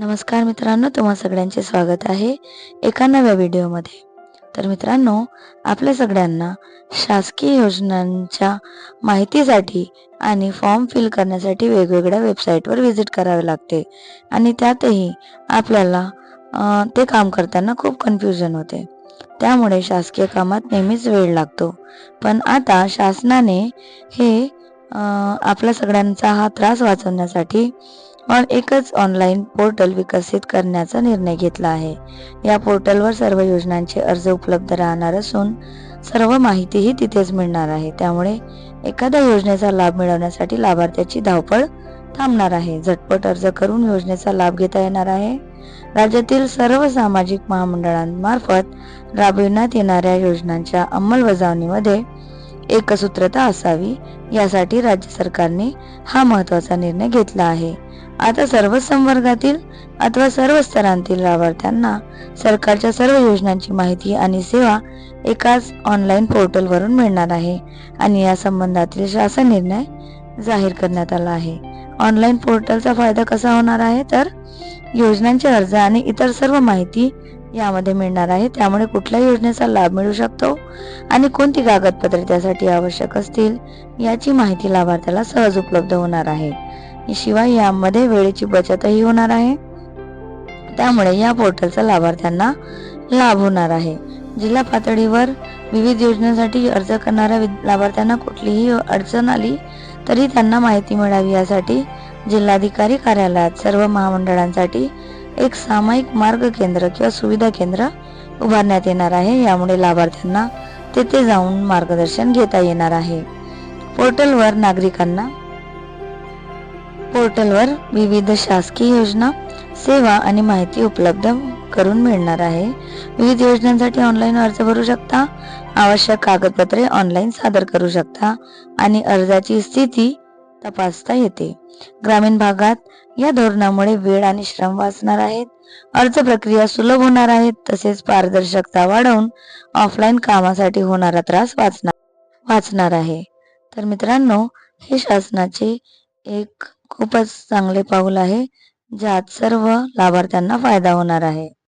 नमस्कार मित्रांनो तुम्हा सगळ्यांचे स्वागत आहे एका नव्या व्हिडिओमध्ये. तर मित्रांनो आपल्या सगळ्यांना शासकीय योजनांच्या माहितीसाठी आणि फॉर्म फिल करण्यासाठी वेगवेगळ्या वेबसाईटवर व्हिजिट करावे लागते आणि त्यातही आपल्याला ते काम करताना खूप कन्फ्युजन होते. त्यामुळे शासकीय कामात नेहमीच वेळ लागतो. पण आता शासनाने हे आपल्या सगळ्यांचा हा त्रास वाचवण्यासाठी एकच ऑनलाईन पोर्टल विकसित करण्याचा निर्णय घेतला आहे. या पोर्टलवर सर्व योजनांचे अर्ज उपलब्ध राहणार असून सर्व माहितीही तिथेच मिळणार आहे. त्यामुळे एखाद्या योजनेचा लाभ मिळवण्यासाठी लाभार्थ्याची धावपळ थांबणार आहे. झटपट अर्ज करून योजनेचा लाभ घेता येणार आहे. राज्यातील सर्व सामाजिक महामंडळांमार्फत राबविण्यात येणाऱ्या योजनांच्या अंमलबजावणीमध्ये एकसूत्रता असावी यासाठी राज्य सरकारने हा महत्त्वाचा निर्णय घेतला आहे. आता सर्व संवर्गातील अथवा सर्व स्तरांतील लाभार्थ्यांना सरकारच्या सर्व योजनांची माहिती आणि सेवा एकाच ऑनलाईन पोर्टलवरून मिळणार आहे आणि या संबंधातील शासन निर्णय जाहीर करण्यात आला आहे. ऑनलाईन पोर्टलचा फायदा कसा होणार आहे? तर योजनांचे अर्ज आणि इतर सर्व माहिती यामध्ये मिळणार आहे. त्यामुळे कुठल्या योजनेचा लाभ मिळू शकतो आणि कोणती कागदपत्रे त्यासाठी आवश्यक असतील याची माहिती लाभार्थ्याला सहज उपलब्ध होणार आहे. शिवाय यामध्ये वेळेची बचतही होणार आहे. त्यामुळे या पोर्टलचा लाभार्थ्यांना लाभ होणार आहे. जिल्हा पातळीवर विविध योजनांसाठी अर्ज करणाऱ्या लाभार्थ्यांना कुठलीही अडचण आली तरी त्यांना माहिती मिळावी यासाठी जिल्हाधिकारी कार्यालयात सर्व महामंडळांसाठी एक सामायिक मार्ग केंद्र किंवा सुविधा केंद्र उभारण्यात येणार आहे. यामुळे लाभार्थ्यांना तेथे जाऊन मार्गदर्शन घेता येणार आहे. पोर्टलवर नागरिकांना पोर्टलवर विविध शासकीय योजना सेवा आणि माहिती उपलब्ध करून मिळणार आहे. विविध योजनांसाठी ऑनलाईन अर्ज भरू शकता. आवश्यक कागदपत्रे ऑनलाईन सादर करू शकता आणि अर्जाची स्थिती तपासता येते. ग्रामीण भागात या धोरणामुळे वेळ आणि श्रम वाचणार आहेत. अर्ज प्रक्रिया सुलभ होणार आहेत तसेच पारदर्शकता वाढवून ऑफलाईन कामासाठी होणारा त्रास वाचणार वाचणार आहे. तर मित्रांनो हे शासनाचे एक खूपच चांगले पाऊल आहे ज्यात सर्व लाभार्थ्यांना फायदा होणार आहे.